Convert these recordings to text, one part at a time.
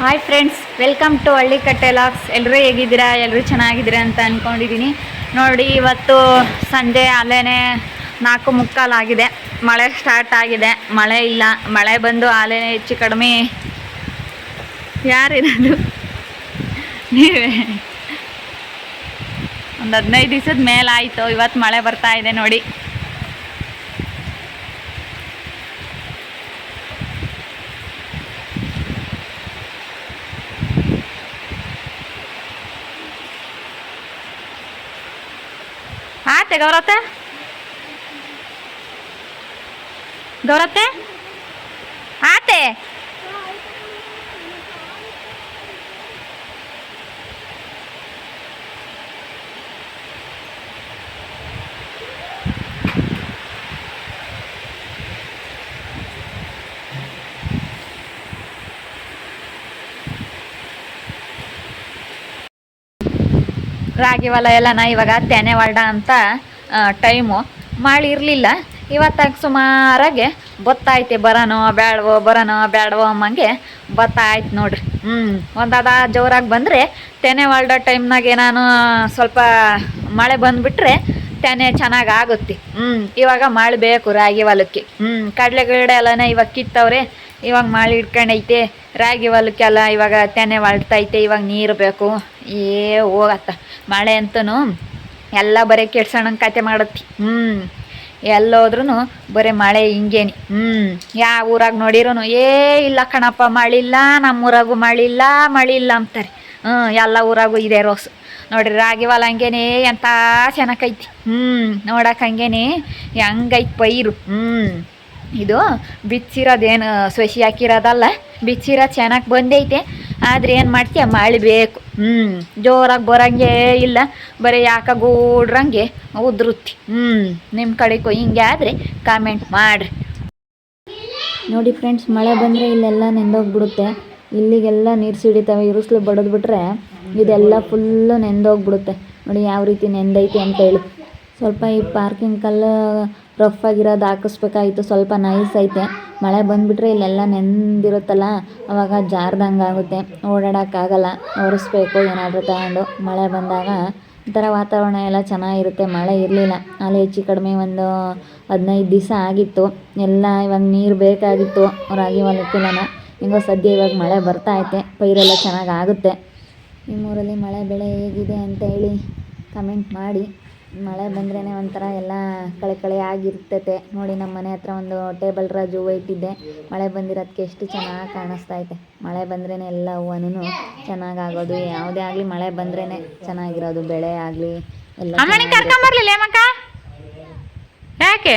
Hi friends welcome to Hallikatte LOX ಎಲ್ಲರೂ ಹೇಗಿದ್ದೀರಾ? ಎಲ್ಲರೂ ಚೆನ್ನಾಗಿದ್ದೀರಾ ಅಂತ ಅಂದ್ಕೊಂಡಿದ್ದೀನಿ ನೋಡಿ, ಇವತ್ತು ಸಂಜೆ ಅಲ್ಲೇನೆ ನಾಲ್ಕು ಮುಕ್ಕಾಲಾಗಿದೆ ಮಳೆ ಸ್ಟಾರ್ಟ್ ಆಗಿದೆ. ಮಳೆ ಇಲ್ಲ. ಮಳೆ ಬಂದು ಆಲೇನೆ ಹೆಚ್ಚು ಕಡಿಮೆ. ಯಾರಿರೋದು? ನೀವೇ? ಒಂದು ಹದಿನೈದು ದಿವಸದ ಮೇಲಾಯಿತು ಇವತ್ತು ಮಳೆ ಬರ್ತಾ ಇದೆ ನೋಡಿ. हाँ ते गौरते गौरते ರಾಗಿ ಹೊಲ ಎಲ್ಲನ ಇವಾಗ ತೆನೆ ಹೊಲ್ಡ ಅಂತ ಟೈಮು ಮಳೆ ಇರಲಿಲ್ಲ. ಇವತ್ತಾಗ ಸುಮಾರಾಗೆ ಬತ್ತಾಯ್ತಿ ಬರೋನೋ ಬೇಡವೋ ಬರೋನೋ ಬೇಡವೋ ಅಮ್ಮಂಗೆ ಬತ್ತಾಯ್ತು ನೋಡ್ರಿ. ಹ್ಞೂ ಒಂದಾದ ಜೋರಾಗಿ ಬಂದರೆ ತೆನೆ ವಾಲ್ಡ ಟೈಮ್ನಾಗೆ ನಾನು ಸ್ವಲ್ಪ ಮಳೆ ಬಂದುಬಿಟ್ರೆ ತೆನೆ ಚೆನ್ನಾಗಿ ಆಗುತ್ತೆ. ಹ್ಞೂ ಇವಾಗ ಮಳೆ ಬೇಕು ರಾಗಿ ಹೊಲಕ್ಕೆ. ಹ್ಞೂ ಕಡಲೆ ಗಿಡ ಎಲ್ಲನೇ ಇವಾಗ ಕಿತ್ತವ್ರೆ ಇವಾಗ ಮಳೆ ಹಿಡ್ಕೊಂಡೈತೆ, ರಾಗಿ ಹೊಲಕ್ಕೆಲ್ಲ ಇವಾಗ ತೆನೆ ಹೊರಡ್ತೈತೆ ಇವಾಗ ನೀರು ಬೇಕು. ಏ ಹೋಗತ್ತ. ಮಳೆ ಅಂತೂ ಎಲ್ಲ ಬರೀ ಕೆಡ್ಸೋಣಂಗೆ ಕತೆ ಮಾಡತ್ತಿ. ಹ್ಞೂ ಎಲ್ಲೋದ್ರೂ ಬರೀ ಮಳೆ ಹಿಂಗೇನಿ. ಹ್ಞೂ ಯಾವ ಊರಾಗ ನೋಡಿರೂ ಏ ಇಲ್ಲ ಕಣಪ್ಪ, ಮಳಿಲ್ಲ ಇಲ್ಲ ಮಳಿಲ್ಲ ಮಳಿಲ್ಲ ಅಂತಾರೆ. ಹ್ಞೂ ಎಲ್ಲ ಊರಾಗೂ ಇದೆ ರೋಸು. ನೋಡ್ರಿ, ರಾಗಿ ಹೊಲ ಹಂಗೇನೆ ಎಂಥ ಚೆನ್ನಾಗೈತಿ ಹ್ಞೂ ನೋಡಕ್ಕೆ ಹಂಗೇನೆ ಹೆಂಗೈತಿ ಪೈರು. ಹ್ಞೂ ಇದು ಬಿಚ್ಚಿರೋದೇನು ಸೊಸಿ ಹಾಕಿರೋದಲ್ಲ? ಬಿಚ್ಚಿರೋದು ಚೆನ್ನಾಗಿ ಬಂದೈತೆ. ಆದರೆ ಏನು ಮಾಡ್ತೀಯ? ಮಳೆ ಬೇಕು. ಹ್ಞೂ ಜೋರಾಗಿ ಬರೋಂಗೆ ಇಲ್ಲ. ಬರೀ ಯಾಕ ಗೂಡ್ರಂಗೆ ಉದ್ರುತ್ತಿ. ಹ್ಞೂ ನಿಮ್ಮ ಕಡೆಗೂ ಹಿಂಗೆ ಆದರೆ ಕಾಮೆಂಟ್ ಮಾಡಿರಿ. ನೋಡಿ ಫ್ರೆಂಡ್ಸ್ ಮಳೆ ಬಂದರೆ ಇಲ್ಲೆಲ್ಲ ನೆಂದೋಗ್ಬಿಡುತ್ತೆ. ಇಲ್ಲಿಗೆಲ್ಲ ನೀರು ಸಿಡಿತಾವೆ, ಇರುಸ್ಲು ಬಡದ್ಬಿಟ್ರೆ ಇದೆಲ್ಲ ಫುಲ್ಲು ನೆಂದೋಗ್ಬಿಡುತ್ತೆ. ನೋಡಿ ಯಾವ ರೀತಿ ನೆಂದೈತೆ ಅಂತೇಳಿ ಸ್ವಲ್ಪ ಈ ಪಾರ್ಕಿಂಗ್ ಕಲ್ಲು ರಫ್ ಆಗಿರೋದು ಹಾಕಿಸ್ಬೇಕಾಗಿತ್ತು ಸ್ವಲ್ಪ ನೈಸ್ ಐತೆ. ಮಳೆ ಬಂದುಬಿಟ್ರೆ ಇಲ್ಲೆಲ್ಲ ನೆಂದಿರುತ್ತಲ್ಲ, ಅವಾಗ ಜಾರ್ದಂಗೆ ಆಗುತ್ತೆ. ಓಡಾಡೋಕ್ಕಾಗಲ್ಲ. ಒರೆಸ್ಬೇಕು, ಏನಾದರೂ ತಗೊಂಡು. ಮಳೆ ಬಂದಾಗ ಒಂಥರ ವಾತಾವರಣ ಎಲ್ಲ ಚೆನ್ನಾಗಿರುತ್ತೆ. ಮಳೆ ಇರಲಿಲ್ಲ. ಅಲ್ಲಿ ಹೆಚ್ಚು ಕಡಿಮೆ ಒಂದು ಹದಿನೈದು ದಿವಸ ಆಗಿತ್ತು. ಎಲ್ಲ ಇವಾಗ ನೀರು ಬೇಕಾಗಿತ್ತು. ರಾಗಿ ಹೊಲಕ್ಕೆಲ್ಲ ಹಿಂಗೋ ಸದ್ಯ ಇವಾಗ ಮಳೆ ಬರ್ತಾ ಐತೆ. ಪೈರೆಲ್ಲ ಚೆನ್ನಾಗಿ ಆಗುತ್ತೆ. ನಿಮ್ಮೂರಲ್ಲಿ ಮಳೆ ಬೆಳೆ ಹೇಗಿದೆ ಅಂತ ಹೇಳಿ ಕಮೆಂಟ್ ಮಾಡಿ. ಮಳೆ ಬಂದ್ರೇ ಒಂಥರ ಎಲ್ಲ ಕಳೆ ಕಳೆ ಆಗಿರ್ತೈತೆ. ನೋಡಿ ನಮ್ಮ ಮನೆ ಹತ್ರ ಒಂದು ಟೇಬಲ್ ರಾಜು ಹೂವು ಇಟ್ಟಿದ್ದೆ. ಮಳೆ ಬಂದಿರೋದಕ್ಕೆ ಎಷ್ಟು ಚೆನ್ನಾಗಿ ಕಾಣಿಸ್ತಾ ಐತೆ. ಮಳೆ ಬಂದ್ರೇ ಎಲ್ಲ ಹೂವನೂ ಚೆನ್ನಾಗಾಗೋದು ಯಾವುದೇ ಆಗಲಿ ಮಳೆ ಬಂದ್ರೇ ಚೆನ್ನಾಗಿರೋದು. ಬೆಳೆ ಆಗಲಿ ಎಲ್ಲ ಯಾಕೆ?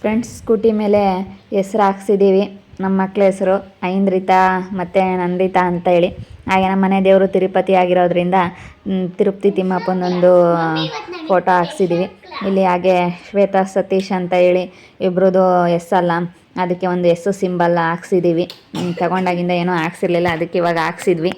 ಫ್ರೆಂಡ್ಸ್ ಸ್ಕೂಟಿ ಮೇಲೆ ಹೆಸ್ರು ಹಾಕ್ಸಿದ್ದೀವಿ ನಮ್ಮ ಮಕ್ಳ ಹೆಸರು ಐಂದ್ರಿತಾ, ಮತ್ತು ನಂದಿತಾ ಅಂತ ಹೇಳಿ. ಹಾಗೆ ನಮ್ಮ ಮನೆ ದೇವರು ತಿರುಪತಿ ಆಗಿರೋದ್ರಿಂದ ತಿರುಪತಿ ತಿಮ್ಮಪ್ಪನೊಂದು ಫೋಟೋ ಹಾಕ್ಸಿದ್ದೀವಿ ಇಲ್ಲಿ ಹಾಗೆ ಶ್ವೇತಾ ಸತೀಶ್ ಅಂತ ಹೇಳಿ ಇಬ್ರದ್ದು ಹೆಸ್ಸಲ್ಲ ಅದಕ್ಕೆ ಒಂದು ಹೆಸ್ಸು ಸಿಂಬಲ್ ಹಾಕ್ಸಿದ್ದೀವಿ ತಗೊಂಡಾಗಿಂದ ಏನೂ ಹಾಕ್ಸಿರ್ಲಿಲ್ಲ. ಅದಕ್ಕೆ ಇವಾಗ ಹಾಕ್ಸಿದ್ವಿ.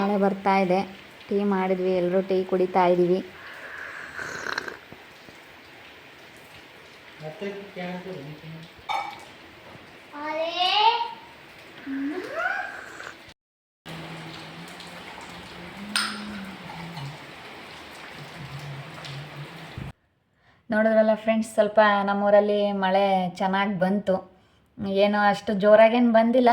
ಮಳೆ ಬರ್ತಾ ಇದೆ. ಟೀ ಮಾಡಿದ್ವಿ ಎಲ್ಲರೂ ಟೀ ಕುಡಿತಾ ಇದ್ದೀವಿ ನೋಡಿದ್ರಲ್ಲ ಫ್ರೆಂಡ್ಸ್ ಸ್ವಲ್ಪ ನಮ್ಮೂರಲ್ಲಿ ಮಳೆ ಚೆನ್ನಾಗಿ ಬಂತು. ಏನೋ ಅಷ್ಟು ಜೋರಾಗೇನು ಬಂದಿಲ್ಲ.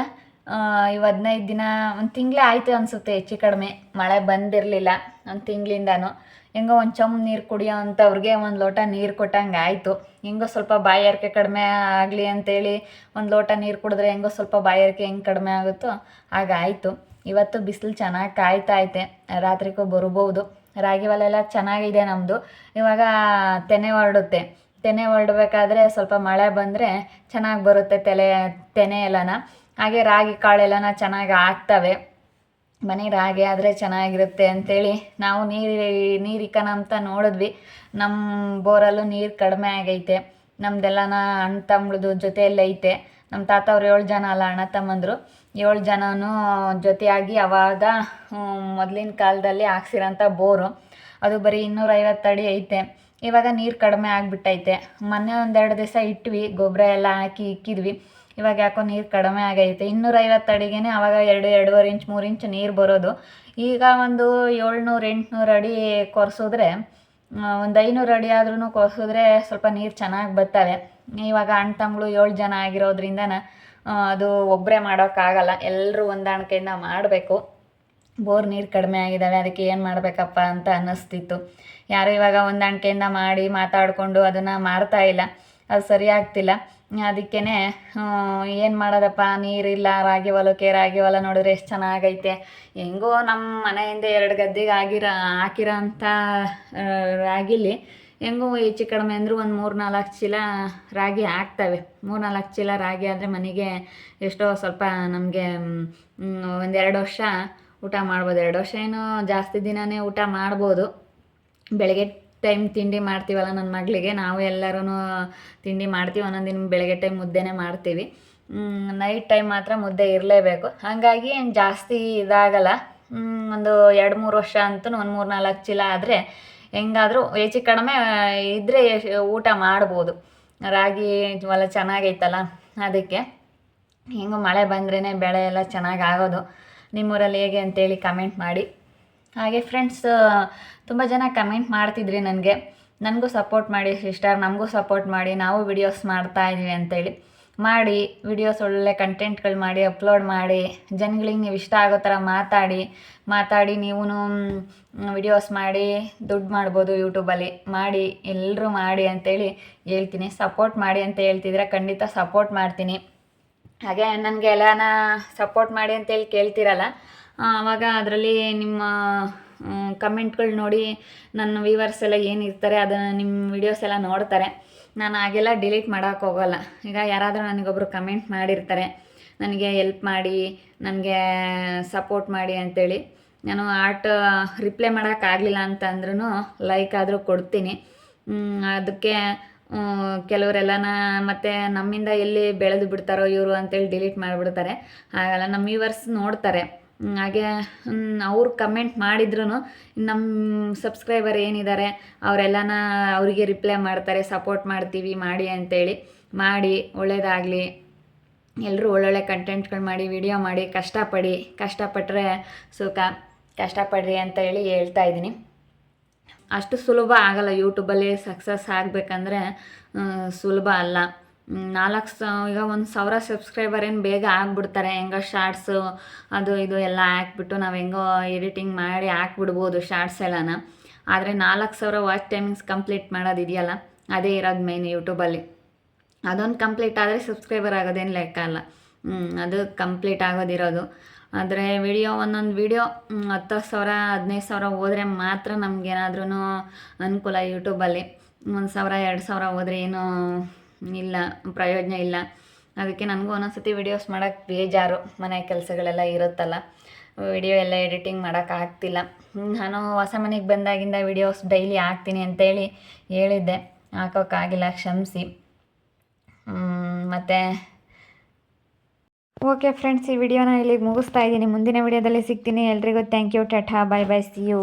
ಇವು ಹದಿನೈದು ದಿನ ಒಂದು ತಿಂಗಳೇ ಆಯಿತು ಅನಿಸುತ್ತೆ ಹೆಚ್ಚು ಕಡಿಮೆ. ಮಳೆ ಬಂದಿರಲಿಲ್ಲ ಒಂದು ತಿಂಗಳಿಂದನೂ. ಹೆಂಗೋ ಒಂದು ಚಮ್ ನೀರು ಕುಡಿಯೋ ಅಂಥವ್ರಿಗೆ ಒಂದು ಲೋಟ ನೀರು ಕೊಟ್ಟಂಗೆ ಆಯಿತು. ಹೆಂಗೋ ಸ್ವಲ್ಪ ಬಾಯಾರಿಕೆ ಕಡಿಮೆ ಆಗಲಿ ಅಂತೇಳಿ ಒಂದು ಲೋಟ ನೀರು ಕುಡಿದ್ರೆ ಹೆಂಗೋ ಸ್ವಲ್ಪ ಬಾಯಾರಿಕೆ ಹೆಂಗೆ ಕಡಿಮೆ ಆಗುತ್ತೋ ಹಾಗಾಯಿತು ಇವತ್ತು ಬಿಸಿಲು ಚೆನ್ನಾಗಿ ಕಾಯ್ತಾ ಐತೆ. ರಾತ್ರಿಗೂ ಬರ್ಬೋದು. ರಾಗಿ ಹೊಲ ಎಲ್ಲ ಚೆನ್ನಾಗಿದೆ ನಮ್ಮದು ಇವಾಗ ತೆನೆ ಹೊರಡುತ್ತೆ ತೆನೆ ಹೊರಡಬೇಕಾದ್ರೆ ಸ್ವಲ್ಪ ಮಳೆ ಬಂದರೆ ಚೆನ್ನಾಗಿ ಬರುತ್ತೆ ತೆಲೆ, ತೆನೆ ಎಲ್ಲನ. ಹಾಗೆ ರಾಗಿ ಕಾಳೆಲ್ಲನ ಚೆನ್ನಾಗಿ ಆಗ್ತವೆ. ಮನೆ ರಾಗಿ ಆದರೆ ಚೆನ್ನಾಗಿರುತ್ತೆ ಅಂಥೇಳಿ ನಾವು ನೀರು ನೀರಿಕನ ಅಂತ ನೋಡಿದ್ವಿ. ನಮ್ಮ ಬೋರಲ್ಲೂ ನೀರು ಕಡಿಮೆ ಆಗೈತೆ. ನಮ್ದೆಲ್ಲನ ಅಣ್ಣ ತಮ್ಮಳದು ಜೊತೆಯಲ್ಲೈತೆ ನಮ್ಮ ತಾತ ಅವ್ರು ಏಳು ಜನ ಅಲ್ಲ, ಅಣ್ಣ ತಮ್ಮಂದರು. ಏಳು ಜನನೂ ಜೊತೆಯಾಗಿ ಅವಾಗ ಮೊದಲಿನ ಕಾಲದಲ್ಲಿ ಹಾಕ್ಸಿರೋಂಥ ಬೋರು. ಅದು ಬರೀ ಇನ್ನೂರೈವತ್ತು ಅಡಿ ಐತೆ. ಇವಾಗ ನೀರು ಕಡಿಮೆ ಆಗಿಬಿಟ್ಟೈತೆ. ಮೊನ್ನೆ ಒಂದೆರಡು ದಿವಸ ಇಟ್ವಿ ಗೊಬ್ಬರ ಎಲ್ಲ ಹಾಕಿ ಇಕ್ಕಿದ್ವಿ. ಇವಾಗ ಯಾಕೋ ನೀರು ಕಡಿಮೆ ಆಗೈತೆ. ಇನ್ನೂರೈವತ್ತು ಅಡಿಗೆನೆ ಅವಾಗ ಎರಡು, ಎರಡೂವರೆ ಇಂಚ್, ಮೂರು ಇಂಚ್ ನೀರು ಬರೋದು. ಈಗ ಒಂದು ಏಳ್ನೂರು, ಎಂಟುನೂರು ಅಡಿ ಕೊರೆಸಿದ್ರೆ ಒಂದು ಐನೂರು ಅಡಿ ಆದ್ರೂ ಕೊರೆಸಿದ್ರೆ ಸ್ವಲ್ಪ ನೀರು ಚೆನ್ನಾಗಿ ಬರ್ತವೆ. ಇವಾಗ ಅಣ್ಣ ತಮ್ಮಗಳು ಏಳು ಜನ ಆಗಿರೋದ್ರಿಂದ ಅದು ಒಬ್ಬರೇ ಮಾಡೋಕ್ಕಾಗಲ್ಲ ಎಲ್ಲರೂ ಹೊಂದಾಣಿಕೆಯಿಂದ ಮಾಡಬೇಕು. ಬೋರ್ ನೀರು ಕಡಿಮೆ ಆಗಿದ್ದಾವೆ ಅದಕ್ಕೆ ಏನು ಮಾಡಬೇಕಪ್ಪ ಅಂತ ಅನ್ನಿಸ್ತಿತ್ತು. ಯಾರು ಇವಾಗ ಹೊಂದಾಣಿಕೆಯಿಂದ ಮಾಡಿ ಮಾತಾಡಿಕೊಂಡು ಅದನ್ನು ಮಾಡ್ತಾ ಇಲ್ಲ. ಅದು ಸರಿ ಆಗ್ತಿಲ್ಲ. ಅದಕ್ಕೇ ಏನು ಮಾಡೋದಪ್ಪ? ನೀರಿಲ್ಲ, ರಾಗಿ ಹೊಲಕ್ಕೆ, ರಾಗಿ ಹೊಲ ನೋಡಿದ್ರೆ ಎಷ್ಟು ಚೆನ್ನಾಗೈತೆ. ಹೆಂಗೋ ನಮ್ಮ ಮನೆಯಿಂದ ಎರಡು ಗದ್ದೆಗೆ ಆಗಿರೋ, ಹಾಕಿರೋ ಅಂಥ ರಾಗಿಲಿ ಹೆಂಗೋ ಹೆಚ್ಚು ಕಡಿಮೆ ಅಂದರೂ ಒಂದು ಮೂರು ನಾಲ್ಕು ಚೀಲ ರಾಗಿ ಹಾಕ್ತವೆ ಮೂರು ನಾಲ್ಕು ಚೀಲ ರಾಗಿ ಆದರೆ ಮನೆಗೆ ಎಷ್ಟೋ ಸ್ವಲ್ಪ ನಮಗೆ ಒಂದೆರಡು ವರ್ಷ ಊಟ ಮಾಡ್ಬೋದು. ಎರಡು ವರ್ಷ ಏನು ಜಾಸ್ತಿ ದಿನವೇ ಊಟ ಮಾಡ್ಬೋದು. ಬೆಳಗ್ಗೆ ಟೈಮ್ ತಿಂಡಿ ಮಾಡ್ತೀವಲ್ಲ ನನ್ನ ಮಗಳಿಗೆ, ನಾವು ಎಲ್ಲರೂ ತಿಂಡಿ ಮಾಡ್ತೀವಿ, ಒಂದೊಂದು ದಿನ ಬೆಳಗ್ಗೆ ಟೈಮ್ ಮುದ್ದೆನೇ ಮಾಡ್ತೀವಿ. ನೈಟ್ ಟೈಮ್ ಮಾತ್ರ ಮುದ್ದೆ ಇರಲೇಬೇಕು. ಹಾಗಾಗಿ ಏನು ಜಾಸ್ತಿ ಇದಾಗಲ್ಲ. ಒಂದು ಎರಡು ಮೂರು ವರ್ಷ ಅಂತೂ ಒಂದು ಮೂರು ನಾಲ್ಕು ಚೀಲ ಆದರೆ ಹೆಂಗಾದರೂ ಹೆಚ್ಚು ಕಡಿಮೆ ಇದ್ದರೆ ಊಟ ಮಾಡ್ಬೋದು. ರಾಗಿ ಹೊಲ ಚೆನ್ನಾಗೈತಲ್ಲ ಅದಕ್ಕೆ. ಹೆಂಗೋ ಮಳೆ ಬಂದ್ರೇ ಬೆಳೆ ಎಲ್ಲ ಚೆನ್ನಾಗಿ ಆಗೋದು. ನಿಮ್ಮೂರಲ್ಲಿ ಹೇಗೆ ಅಂತೇಳಿ ಕಮೆಂಟ್ ಮಾಡಿ. ಹಾಗೆ ಫ್ರೆಂಡ್ಸ್ ತುಂಬ ಜನ ಕಮೆಂಟ್ ಮಾಡ್ತಿದ್ರಿ ನನಗೆ. ನನಗೂ ಸಪೋರ್ಟ್ ಮಾಡಿ ಸಿಸ್ಟರ್ ನಮಗೂ ಸಪೋರ್ಟ್ ಮಾಡಿ, ನಾವು ವಿಡಿಯೋಸ್ ಮಾಡ್ತಾ ಇದ್ದೀವಿ ಅಂತೇಳಿ. ಮಾಡಿ ವಿಡಿಯೋಸ್ ಒಳ್ಳೆ ಕಂಟೆಂಟ್ಗಳು ಮಾಡಿ ಅಪ್ಲೋಡ್ ಮಾಡಿ, ಜನಗಳಿಗೆ ನೀವು ಇಷ್ಟ ಆಗೋ ಥರ ಮಾತಾಡಿ ಮಾತಾಡಿ ನೀವು ವಿಡಿಯೋಸ್ ಮಾಡಿ, ದುಡ್ಡು ಮಾಡ್ಬೋದು ಯೂಟ್ಯೂಬಲ್ಲಿ ಮಾಡಿ ಎಲ್ಲರೂ ಮಾಡಿ ಅಂತೇಳಿ ಹೇಳ್ತೀನಿ. ಸಪೋರ್ಟ್ ಮಾಡಿ ಅಂತ ಹೇಳ್ತಿದ್ರೆ ಖಂಡಿತ ಸಪೋರ್ಟ್ ಮಾಡ್ತೀನಿ. ಹಾಗೆ ನನಗೆ ಎಲ್ಲಾನ ಸಪೋರ್ಟ್ ಮಾಡಿ ಅಂತೇಳಿ ಕೇಳ್ತಿರಲ್ಲ ಆವಾಗ ಅದರಲ್ಲಿ ನಿಮ್ಮ ಕಮೆಂಟ್ಗಳು ನೋಡಿ ನನ್ನ ವ್ಯೂವರ್ಸ್ ಎಲ್ಲ ಏನಿರ್ತಾರೆ ಅದನ್ನು ನಿಮ್ಮ ವಿಡಿಯೋಸ್ ಎಲ್ಲ ನೋಡ್ತಾರೆ. ನಾನು ಹಾಗೆಲ್ಲ ಡಿಲೀಟ್ ಮಾಡೋಕೆ ಹೋಗೋಲ್ಲ. ಈಗ ಯಾರಾದರೂ ನನಗೊಬ್ಬರು ಕಮೆಂಟ್ ಮಾಡಿರ್ತಾರೆ, ನನಗೆ ಎಲ್ಪ್ ಮಾಡಿ, ನನಗೆ ಸಪೋರ್ಟ್ ಮಾಡಿ ಅಂತೇಳಿ. ನಾನು ಆರ್ಟ್ ರಿಪ್ಲೈ ಮಾಡೋಕ್ಕಾಗಲಿಲ್ಲ ಅಂತಂದ್ರೂ ಲೈಕ್ ಆದರೂ ಕೊಡ್ತೀನಿ. ಅದಕ್ಕೆ ಕೆಲವರೆಲ್ಲ ಕೆಲವರೆಲ್ಲನ ಮತ್ತೆ ನಮ್ಮಿಂದ ಎಲ್ಲಿ ಬೆಳೆದು ಬಿಡ್ತಾರೋ ಇವರು ಅಂತೇಳಿ ಡಿಲೀಟ್ ಮಾಡಿಬಿಡ್ತಾರೆ. ಹಾಗಲ್ಲ ನಮ್ಮ ವ್ಯೂವರ್ಸ್ ನೋಡ್ತಾರೆ. ಹಾಗೆ ಅವ್ರು ಕಮೆಂಟ್ ಮಾಡಿದ್ರು ನಮ್ಮ ಸಬ್ಸ್ಕ್ರೈಬರ್ ಏನಿದ್ದಾರೆ ಅವರೆಲ್ಲನ ಅವರಿಗೆ ರಿಪ್ಲೈ ಮಾಡ್ತಾರೆ ಸಪೋರ್ಟ್ ಮಾಡ್ತೀವಿ, ಮಾಡಿ ಅಂತೇಳಿ. ಮಾಡಿ, ಒಳ್ಳೇದಾಗಲಿ. ಎಲ್ಲರೂ ಒಳ್ಳೊಳ್ಳೆ ಕಂಟೆಂಟ್ಗಳು ಮಾಡಿ ವಿಡಿಯೋ ಮಾಡಿ, ಕಷ್ಟಪಡಿ ಕಷ್ಟಪಟ್ಟರೆ ಸುಖ, ಕಷ್ಟಪಡ್ರಿ ಅಂತ ಹೇಳಿ ಹೇಳ್ತಾ ಇದ್ದೀನಿ. ಅಷ್ಟು ಸುಲಭ ಆಗಲ್ಲ ಯೂಟ್ಯೂಬಲ್ಲಿ ಸಕ್ಸಸ್ ಆಗಬೇಕಂದ್ರೆ ಸುಲಭ ಅಲ್ಲ. ನಾಲ್ಕು ಸ, ಈಗ ಒಂದು ಸಾವಿರ ಸಬ್ಸ್ಕ್ರೈಬರ್ ಏನು ಬೇಗ ಆಗ್ಬಿಡ್ತಾರೆ, ಹೆಂಗೋ ಶಾರ್ಟ್ಸು ಅದು ಇದು ಎಲ್ಲ ಹಾಕ್ಬಿಟ್ಟು ನಾವು ಹೆಂಗೋ ಎಡಿಟಿಂಗ್ ಮಾಡಿ ಹಾಕ್ಬಿಡ್ಬೋದು ಶಾರ್ಟ್ಸ್ ಎಲ್ಲನ. ಆದರೆ ನಾಲ್ಕು ಸಾವಿರ ವಾಚ್ ಟೈಮಿಂಗ್ಸ್ ಕಂಪ್ಲೀಟ್ ಮಾಡೋದಿದೆಯಲ್ಲ ಅದೇ ಇರೋದು ಮೇನ್ ಯೂಟ್ಯೂಬಲ್ಲಿ ಅದೊಂದು ಕಂಪ್ಲೀಟ್ ಆದರೆ ಸಬ್ಸ್ಕ್ರೈಬರ್ ಆಗೋದೇನು ಲೆಕ್ಕ ಅಲ್ಲ. ಅದು ಕಂಪ್ಲೀಟ್ ಆಗೋದಿರೋದು. ಆದರೆ ವಿಡಿಯೋ ಒಂದೊಂದು ವಿಡಿಯೋ ಹತ್ತು ಸಾವಿರ, ಹದಿನೈದು ಸಾವಿರ ಹೋದರೆ ಮಾತ್ರ ನಮಗೇನಾದ್ರೂ ಅನುಕೂಲ ಯೂಟ್ಯೂಬಲ್ಲಿ ಒಂದು ಸಾವಿರ, ಎರಡು ಸಾವಿರ ಹೋದರೆ ಏನೂ ಇಲ್ಲ, ಪ್ರಯೋಜನ ಇಲ್ಲ. ಅದಕ್ಕೆ ನನಗೂ ಒಂದೊಂದ್ಸತಿ ವೀಡಿಯೋಸ್ ಮಾಡೋಕ್ಕೆ ಬೇಜಾರು. ಮನೆ ಕೆಲಸಗಳೆಲ್ಲ ಇರುತ್ತಲ್ಲ ವಿಡಿಯೋ ಎಲ್ಲ ಎಡಿಟಿಂಗ್ ಮಾಡೋಕ್ಕಾಗ್ತಿಲ್ಲ ನಾನು ಹೊಸ ಮನೆಗೆ ಬಂದಾಗಿಂದ ವಿಡಿಯೋಸ್ ಡೈಲಿ ಹಾಕ್ತೀನಿ ಅಂತೇಳಿ ಹೇಳಿದ್ದೆ. ಹಾಕೋಕ್ಕಾಗಿಲ್ಲ ಕ್ಷಮಿಸಿ. ಮತ್ತು ಓಕೆ ಫ್ರೆಂಡ್ಸ್ ಈ ವಿಡಿಯೋನ ಇಲ್ಲಿಗೆ ಮುಗಿಸ್ತಾ ಇದ್ದೀನಿ. ಮುಂದಿನ ವಿಡಿಯೋದಲ್ಲಿ ಸಿಗ್ತೀನಿ. ಎಲ್ರಿಗೂ thank you tata bye bye see you